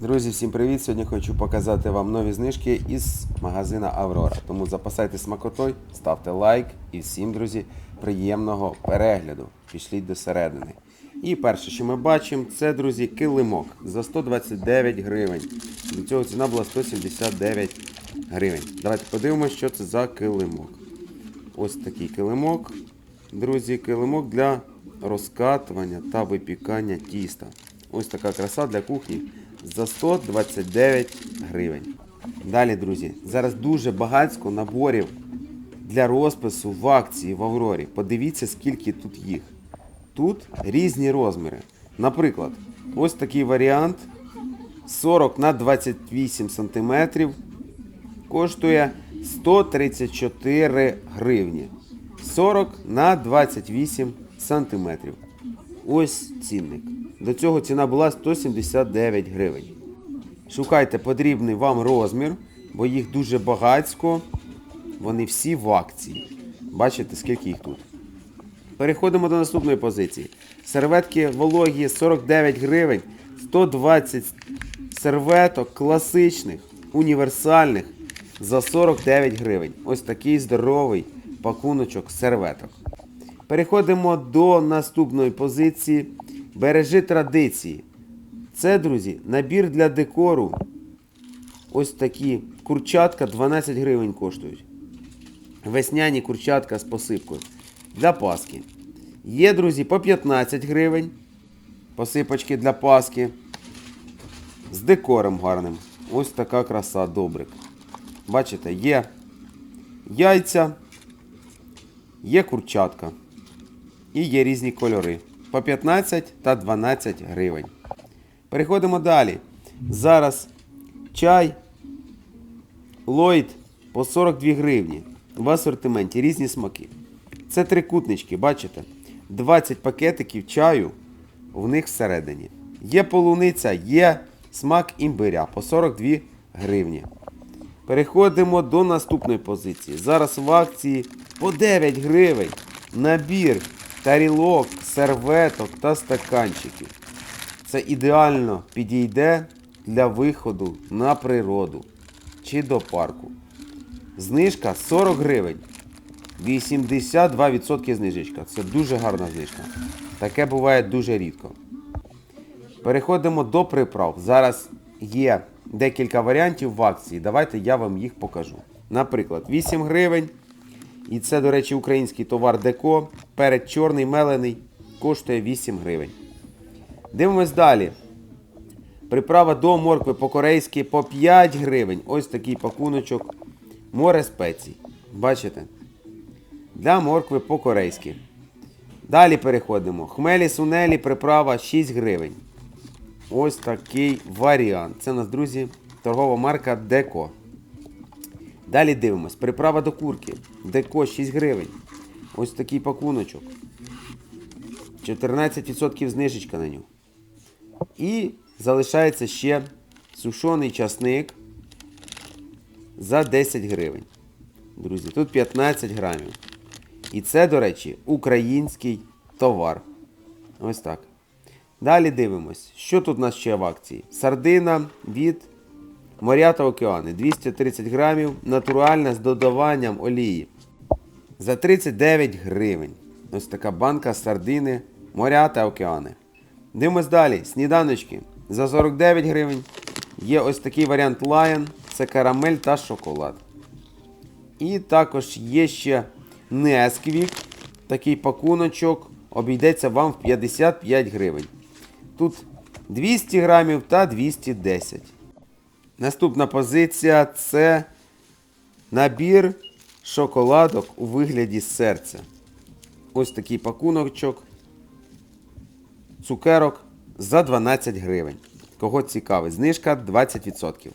Друзі, всім привіт! Сьогодні хочу показати вам нові знижки із магазина Аврора. Тому запасайте смакотой, ставте лайк і всім, друзі, приємного перегляду. Пішліть до середини. І перше, що ми бачимо, це, друзі, килимок за 129 гривень. До цього ціна була 179 гривень. Давайте подивимося, що це за килимок. Ось такий килимок. Друзі, килимок для розкатування та випікання тіста. Ось така краса для кухні за 129 гривень. Далі, друзі, зараз дуже багатько наборів для розпису в акції в Аврорі. Подивіться, скільки тут їх. Тут різні розміри. Наприклад, ось такий варіант 40 на 28 см коштує 134 гривні. 40 на 28 сантиметрів. Ось цінник. До цього ціна була 179 гривень. Шукайте потрібний вам розмір, бо їх дуже багатько. Вони всі в акції. Бачите, скільки їх тут. Переходимо до наступної позиції. Серветки вологі 49 гривень, 120 серветок класичних, універсальних за 49 гривень. Ось такий здоровий пакуночок серветок. Переходимо до наступної позиції. Бережи традиції. Це, друзі, набір для декору. Ось такі курчатка 12 гривень коштують. Весняні курчатка з посипкою. Для паски. Є, друзі, по 15 гривень. Посипочки для паски. З декором гарним. Ось така краса, добрик. Бачите, є яйця, є курчатка. І є різні кольори. По 15 та 12 гривень. Переходимо далі. Зараз чай Ллойд по 42 гривні. В асортименті різні смаки. Це трикутнички, бачите? 20 пакетиків чаю в них всередині. Є полуниця, є смак імбиря по 42 гривні. Переходимо до наступної позиції. Зараз в акції по 9 гривень набір тарілок, серветок та стаканчиків. Це ідеально підійде для виходу на природу чи до парку. Знижка 40 гривень. 82% знижечка. Це дуже гарна знижка. Таке буває дуже рідко. Переходимо до приправ. Зараз є декілька варіантів в акції. Давайте я вам їх покажу. Наприклад, 8 гривень. І це, до речі, український товар Деко. Перед чорний мелений коштує 8 гривень. Дивимось далі. Приправа до моркви по-корейськи по 5 гривень. Ось такий пакуночок. Море спецій. Бачите? Для моркви по-корейськи. Далі переходимо. Хмелі сунелі приправа 6 гривень. Ось такий варіант. Це у нас, друзі, торгова марка Деко. Далі дивимось. Приправа до курки. Деко 6 гривень. Ось такий пакуночок. 14% знижечка на нього. І залишається ще сушений часник за 10 гривень. Друзі, тут 15 грамів. І це, до речі, український товар. Ось так. Далі дивимось, що тут у нас ще в акції. Сардина від моря та океани. 230 грамів. Натуральна з додаванням олії. За 39 гривень. Ось така банка сардини, моря та океани. Дивимось далі. Сніданочки. За 49 гривень. Є ось такий варіант Lion. Це карамель та шоколад. І також є ще Несквік. Такий пакуночок. Обійдеться вам в 55 гривень. Тут 200 грамів та 210. Наступна позиція це набір шоколадок у вигляді серця. Ось такий пакуночок. Цукерок за 12 гривень. Кого цікавить? Знижка 20%.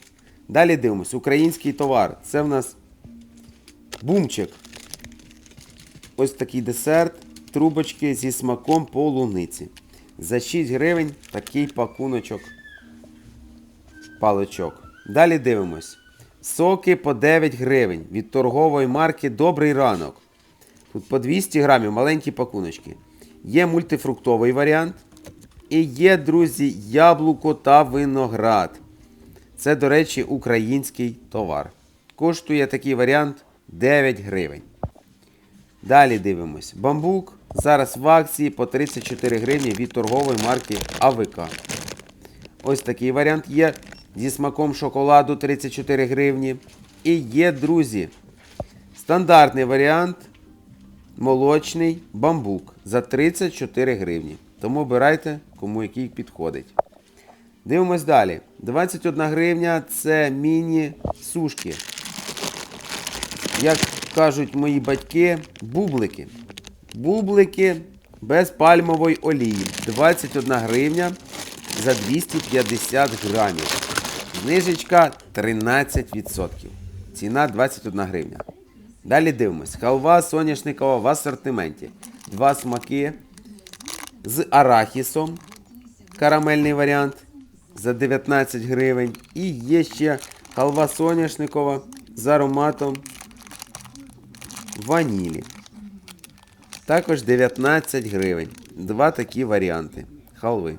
Далі дивимось. Український товар. Це в нас бумчик. Ось такий десерт. Трубочки зі смаком полуниці. За 6 гривень такий пакуночок паличок. Далі дивимось. Соки по 9 гривень від торгової марки Добрий ранок. Тут по 200 грамів маленькі пакуночки. Є мультифруктовий варіант. І є, друзі, яблуко та виноград. Це, до речі, український товар. Коштує такий варіант 9 гривень. Далі дивимось. Бамбук зараз в акції по 34 гривні від торгової марки АВК. Ось такий варіант є. Зі смаком шоколаду 34 гривні. І є, друзі, стандартний варіант молочний бамбук за 34 гривні. Тому обирайте, кому який підходить. Дивимось далі. 21 гривня це міні-сушки. Як кажуть мої батьки, бублики. Бублики без пальмової олії. 21 гривня за 250 грамів. Знижечка 13%. Ціна 21 гривня. Далі дивимось. Халва соняшникова в асортименті. Два смаки з арахісом. Карамельний варіант за 19 гривень. І є ще халва соняшникова з ароматом ванілі. Також 19 гривень. Два такі варіанти халви.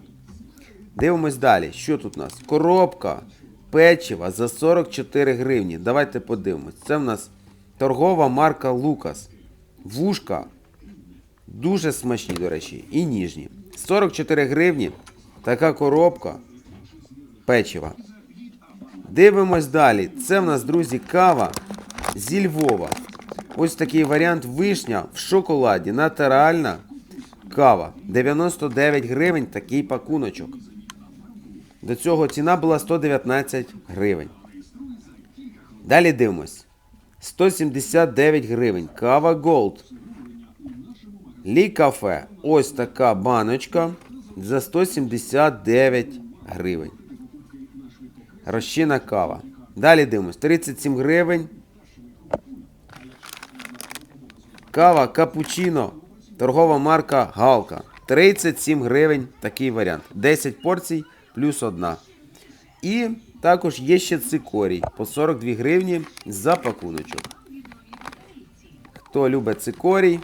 Дивимось далі. Що тут у нас? Коробка печива за 44 гривні. Давайте подивимось. Це в нас торгова марка Лукас. Вушка. Дуже смачні, до речі, і ніжні. 44 гривні. Така коробка печива. Дивимось далі. Це в нас, друзі, кава зі Львова. Ось такий варіант вишня в шоколаді. Натуральна кава. 99 гривень такий пакуночок. До цього ціна була 119 гривень. Далі дивимось. 179 гривень. Кава Gold. Лі кафе. Ось така баночка за 179 гривень. Розчина кава. Далі дивимось. 37 гривень. Кава капучино. Торгова марка Галка. 37 гривень такий варіант. 10 порцій плюс одна. І також є ще цикорій по 42 гривні за пакуночок. Хто любить цикорій,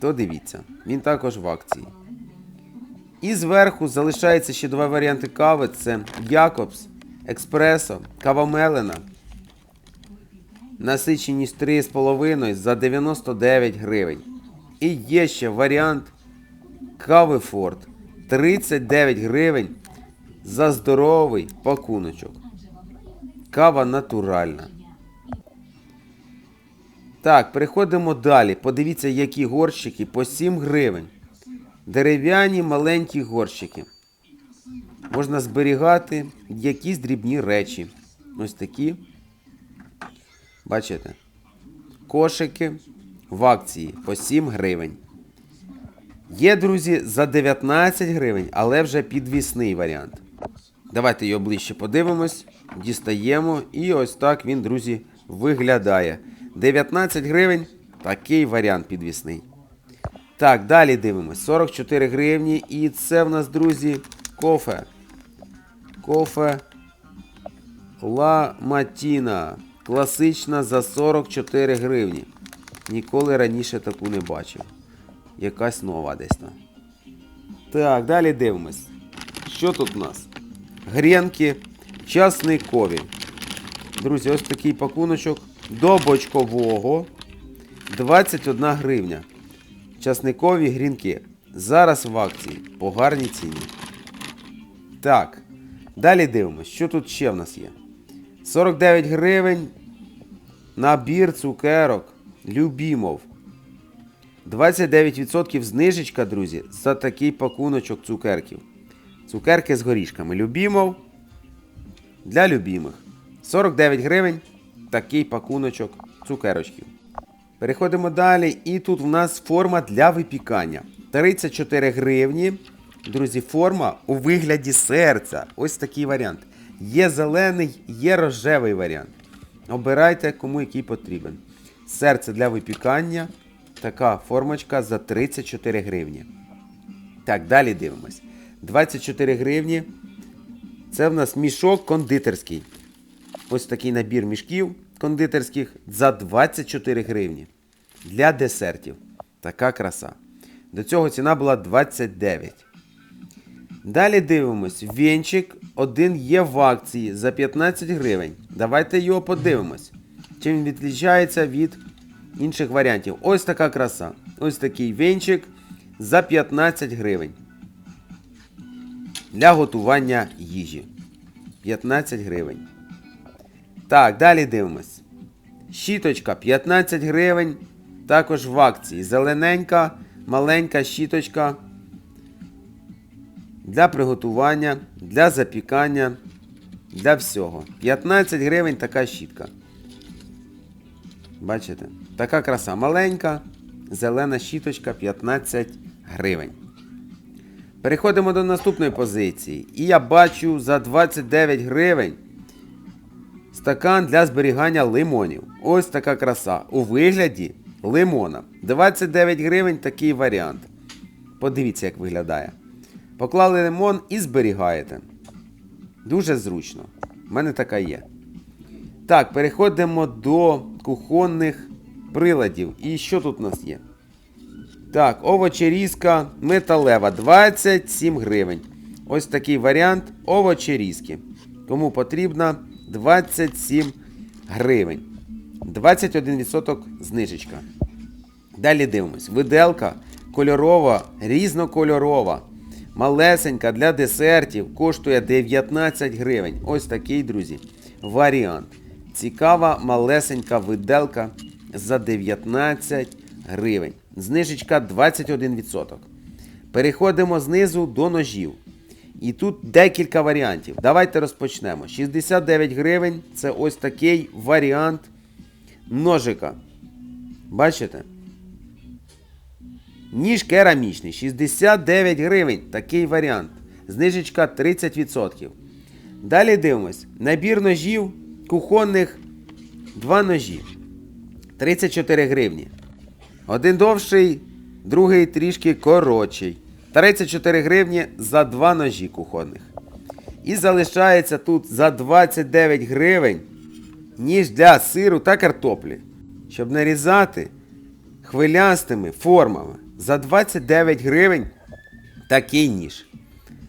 то дивіться. Він також в акції. І зверху залишається ще два варіанти кави: це Якобс, Експресо, Кава Мелена. Насиченість 3,5 за 99 гривень. І є ще варіант кави Форд 39 гривень за здоровий пакуночок. Кава натуральна. Так, переходимо далі. Подивіться, які горщики по 7 гривень. Дерев'яні маленькі горщики. Можна зберігати якісь дрібні речі. Ось такі. Бачите? Кошики в акції по 7 гривень. Є, друзі, за 19 гривень, але вже підвісний варіант. Давайте його ближче подивимось, дістаємо. І ось так він, друзі, виглядає. 19 гривень такий варіант підвісний. Так, далі дивимось. 44 гривні. І це в нас, друзі, кофе. Кофе Ла Матіна. Класична за 44 гривні. Ніколи раніше таку не бачив. Якась нова десь там. Так, далі дивимось. Що тут у нас? Гренки часникові. Друзі, ось такий пакуночок до бочкового 21 гривня. Часникові грінки. Зараз в акції по гарній ціні. Так. Далі дивимось, що тут ще в нас є. 49 гривень. Набір цукерок. Любімов. 29% знижечка, друзі, за такий пакуночок цукерків. Цукерки з горішками. Любімов. Для любімих. 49 гривень. Такий пакуночок цукерочків. Переходимо далі. І тут в нас форма для випікання. 34 гривні. Друзі, форма у вигляді серця. Ось такий варіант. Є зелений, є рожевий варіант. Обирайте, кому який потрібен. Серце для випікання. Така формочка за 34 гривні. Так, далі дивимось. 24 гривні. Це в нас мішок кондитерський. Ось такий набір мішків кондитерських за 24 гривні. Для десертів. Така краса. До цього ціна була 29. Далі дивимось. Вінчик один є в акції за 15 гривень. Давайте його подивимось. Чим він відрізняється від інших варіантів. Ось така краса. Ось такий вінчик за 15 гривень. Для готування їжі. 15 гривень. Так, далі дивимось. Щіточка 15 гривень. Також в акції. Зелененька, маленька щіточка для приготування, для запікання, для всього. 15 гривень така щітка. Бачите? Така краса маленька, зелена щіточка 15 гривень. Переходимо до наступної позиції. І я бачу за 29 гривень стакан для зберігання лимонів. Ось така краса. У вигляді лимона. 29 гривень такий варіант. Подивіться, як виглядає. Поклали лимон і зберігаєте. Дуже зручно. У мене така є. Так, переходимо до кухонних приладів. І що тут у нас є? Так, овочерізка металева 27 гривень. Ось такий варіант овочерізки. Кому потрібно 27 гривень. 21% знижечка. Далі дивимось. Виделка кольорова, різнокольорова. Малесенька для десертів коштує 19 гривень. Ось такий, друзі, варіант. Цікава малесенька виделка за 19 гривень. Знижечка 21%. Переходимо знизу до ножів. І тут декілька варіантів. Давайте розпочнемо. 69 гривень це ось такий варіант ножика. Бачите? Ніж керамічний. 69 гривень. Такий варіант. Знижечка 30%. Далі дивимось. Набір ножів кухонних. Два ножі. 34 гривні. Один довший, другий трішки коротший. 34 гривні за два ножі кухонних. І залишається тут за 29 гривень ніж для сиру та картоплі. Щоб нарізати хвилястими формами. За 29 гривень такий ніж.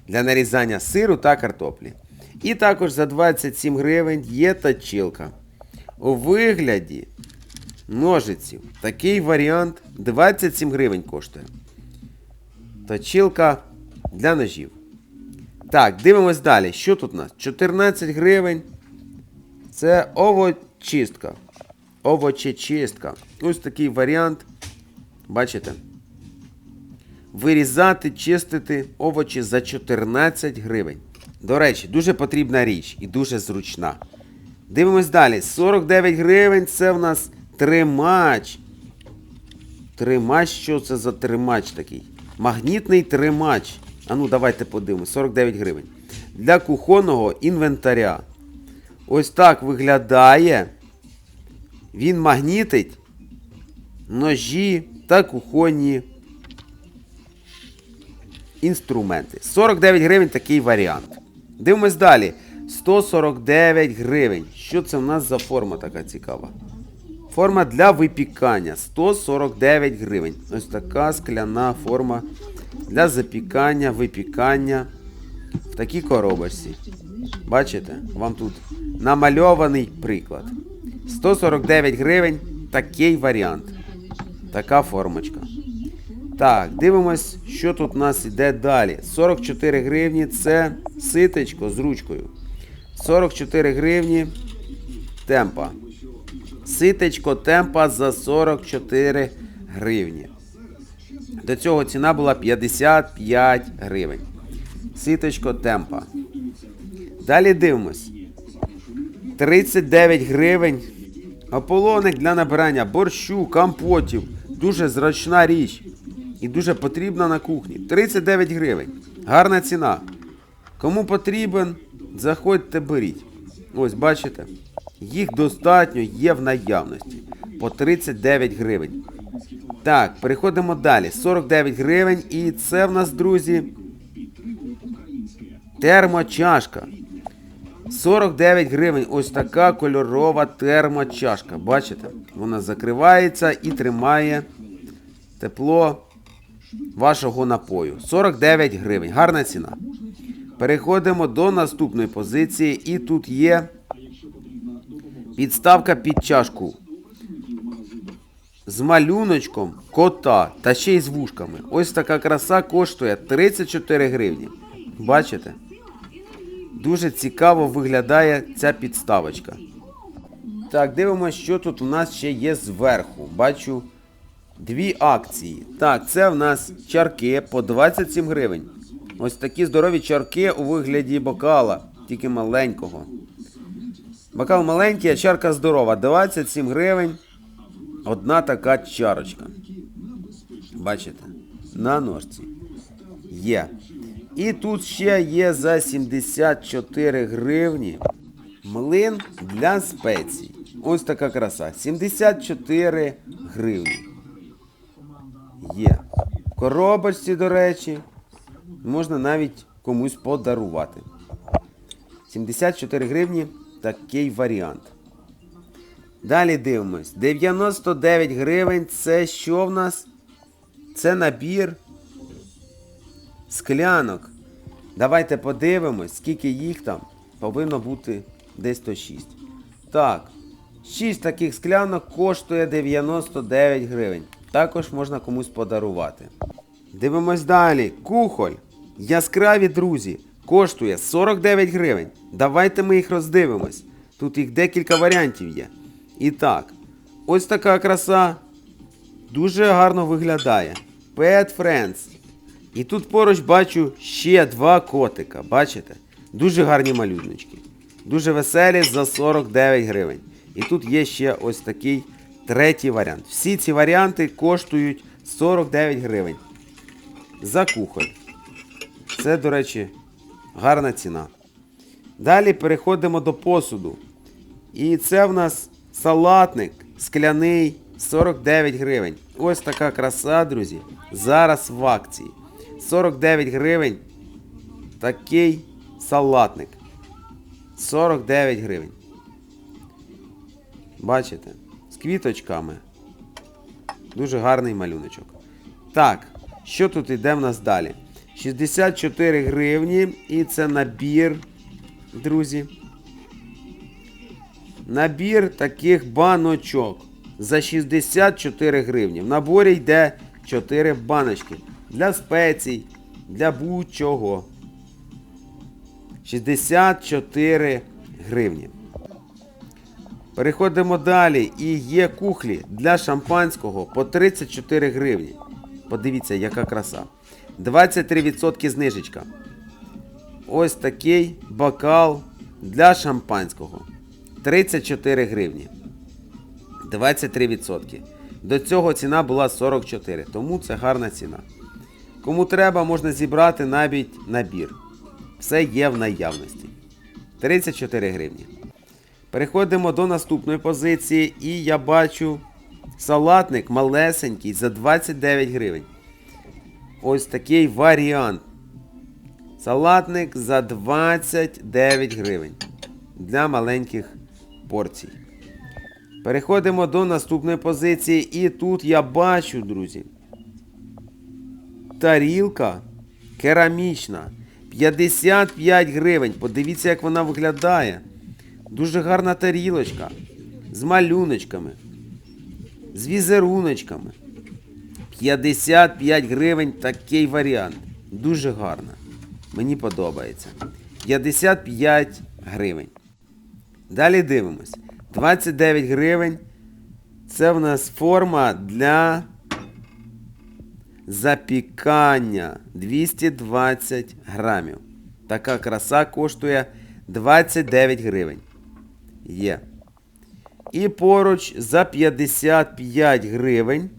Для нарізання сиру та картоплі. І також за 27 гривень є точилка. У вигляді ножиців. Такий варіант 27 гривень коштує. Точилка для ножів. Так, дивимось далі. Що тут у нас? 14 гривень. Це овочистка. Овочечистка. Ось такий варіант. Бачите? Вирізати, чистити овочі за 14 гривень. До речі, дуже потрібна річ і дуже зручна. Дивимось далі. 49 гривень це в нас тримач. Тримач, що це за тримач такий? Магнітний тримач. А ну, давайте подивимось. 49 гривень. Для кухонного інвентаря. Ось так виглядає. Він магнітить ножі та кухонні інструменти. 49 гривень такий варіант. Дивимось далі. 149 гривень. Що це в нас за форма така цікава? Форма для випікання 149 гривень. Ось така скляна форма для запікання, випікання в такій коробочці. Бачите? Вам тут намальований приклад. 149 гривень такий варіант. Така формочка. Так, дивимось, що тут у нас іде далі. 44 гривні це ситечко з ручкою. 44 гривні темпа. Ситечко темпа за 44 гривні. До цього ціна була 55 гривень. Ситочко темпа. Далі дивимось. 39 гривень. Ополоник для набирання борщу, компотів. Дуже зручна річ. І дуже потрібна на кухні. 39 гривень. Гарна ціна. Кому потрібен, заходьте, беріть. Ось, бачите? Їх достатньо є в наявності. По 39 гривень. Так, переходимо далі. 49 гривень. І це в нас, друзі. Термочашка. 49 гривень. Ось така кольорова термочашка. Бачите? Вона закривається і тримає тепло вашого напою. 49 гривень. Гарна ціна. Переходимо до наступної позиції, і тут є підставка під чашку з малюночком кота та ще й з вушками. Ось така краса коштує 34 гривні. Бачите? Дуже цікаво виглядає ця підставочка. Так, дивимося, що тут у нас ще є зверху. Бачу дві акції. Так, це в нас чарки по 27 гривень. Ось такі здорові чарки у вигляді бокала, тільки маленького. Бокал маленький, а чарка здорова. 27 гривень. Одна така чарочка. Бачите? На ножці. Є. І тут ще є за 74 гривні млин для спецій. Ось така краса. 74 гривні. Є. В коробочці, до речі, можна навіть комусь подарувати. 74 гривні такий варіант. Далі дивимось. 99 гривень. Це що в нас? Це набір склянок. Давайте подивимось, скільки їх там повинно бути десь то 6. Так. 6 таких склянок коштує 99 гривень. Також можна комусь подарувати. Дивимось далі. Кухоль. Яскраві друзі. Коштує 49 гривень. Давайте ми їх роздивимось. Тут їх декілька варіантів є. І так, ось така краса. Дуже гарно виглядає. Pet Friends. І тут поруч бачу ще два котика. Бачите? Дуже гарні малюночки. Дуже веселі за 49 гривень. І тут є ще ось такий третій варіант. Всі ці варіанти коштують 49 гривень. За кухоль. Це, до речі, гарна ціна. Далі переходимо до посуду. І це в нас салатник скляний 49 гривень. Ось така краса, друзі. Зараз в акції. 49 гривень. Такий салатник. 49 гривень. Бачите? З квіточками. Дуже гарний малюночок. Так, що тут йде в нас далі? 64 гривні. І це набір, друзі. Набір таких баночок за 64 гривні. В наборі йде 4 баночки. Для спецій, для будь-чого. 64 гривні. Переходимо далі. І є кухлі для шампанського по 34 гривні. Подивіться, яка краса. 23% знижечка. Ось такий бокал для шампанського. 34 гривні. 23%. До цього ціна була 44, тому це гарна ціна. Кому треба, можна зібрати навіть набір. Все є в наявності. 34 гривні. Переходимо до наступної позиції, і я бачу салатник малесенький за 29 гривень. Ось такий варіант. Салатник за 29 гривень. Для маленьких порцій. Переходимо до наступної позиції. І тут я бачу, друзі. Тарілка керамічна. 55 гривень. Подивіться, як вона виглядає. Дуже гарна тарілочка. З малюночками. З візеруночками. 55 гривень такий варіант. Дуже гарно. Мені подобається. 55 гривень. Далі дивимось. 29 гривень. Це в нас форма для запікання 220 грамів. Така краса коштує 29 гривень. Є. І поруч за 55 гривень.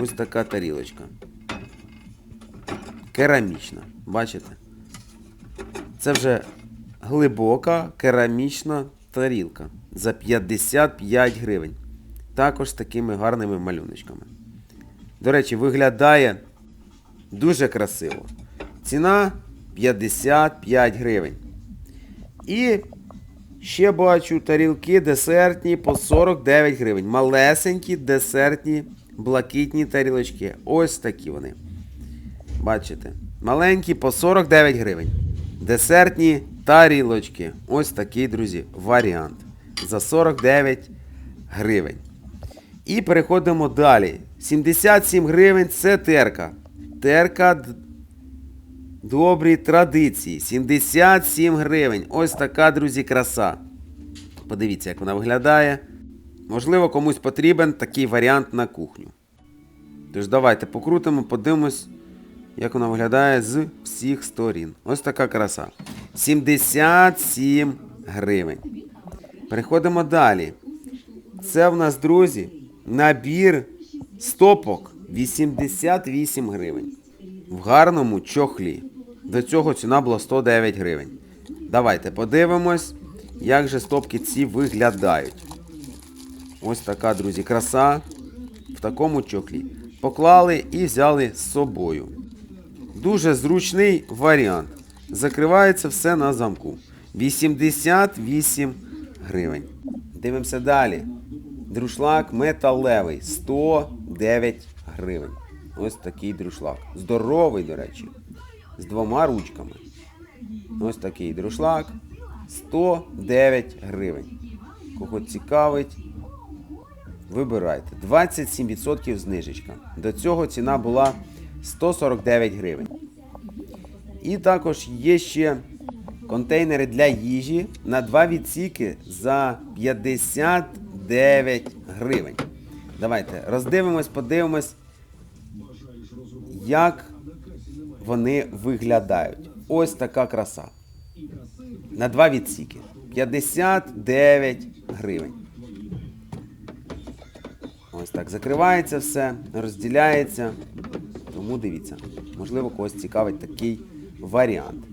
Ось така тарілочка. Керамічна. Бачите? Це вже глибока керамічна тарілка за 55 гривень. Також з такими гарними малюночками. До речі, виглядає дуже красиво. Ціна 55 гривень. І ще бачу тарілки десертні по 49 гривень. Малесенькі десертні блакитні тарілочки. Ось такі вони. Бачите? Маленькі по 49 гривень. Десертні тарілочки. Ось такий, друзі, варіант. За 49 гривень. І переходимо далі. 77 гривень це терка. Терка добрі традиції. 77 гривень. Ось така, друзі, краса. Подивіться, як вона виглядає. Можливо, комусь потрібен такий варіант на кухню. Тож давайте покрутимо, подивимось, як вона виглядає з всіх сторін. Ось така краса. 77 гривень. Переходимо далі. Це в нас, друзі, набір стопок 88 гривень. В гарному чохлі. До цього ціна була 109 гривень. Давайте подивимось, як же стопки ці виглядають. Ось така, друзі, краса в такому чохлі. Поклали і взяли з собою. Дуже зручний варіант. Закривається все на замку. 88 гривень. Дивимося далі. Друшлак металевий 109 гривень. Ось такий друшлак. Здоровий, до речі. З двома ручками. Ось такий друшлак. 109 гривень. Кого цікавить, вибирайте. 27% знижечка. До цього ціна була 149 гривень. І також є ще контейнери для їжі на два відсіки за 59 гривень. Давайте роздивимось, подивимось, як вони виглядають. Ось така краса. На два відсіки. 59 гривень. Ось так закривається все, розділяється. Тому дивіться, можливо, когось цікавить такий варіант.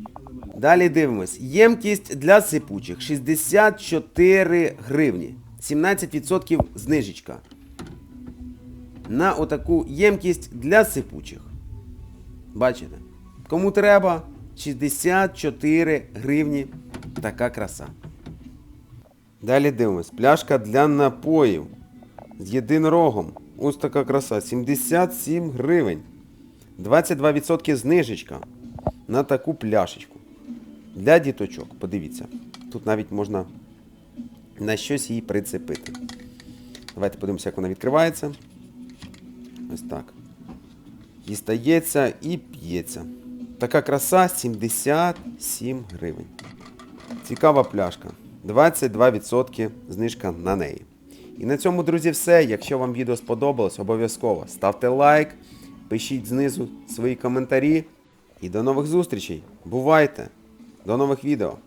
Далі дивимось. Ємкість для сипучих 64 гривні. 17% знижечка. На отаку ємкість для сипучих. Бачите? Кому треба 64 гривні. Така краса. Далі дивимось. Пляшка для напоїв з єдинорогом. Ось така краса. 77 гривень. 22% знижечка на таку пляшечку. Для діточок, подивіться. Тут навіть можна на щось її прицепити. Давайте подивимося, як вона відкривається. Ось так. Дістається і п'ється. Така краса 77 гривень. Цікава пляшка. 22% знижка на неї. І на цьому, друзі, все. Якщо вам відео сподобалось, обов'язково ставте лайк, пишіть знизу свої коментарі. І до нових зустрічей. Бувайте! До нових відео!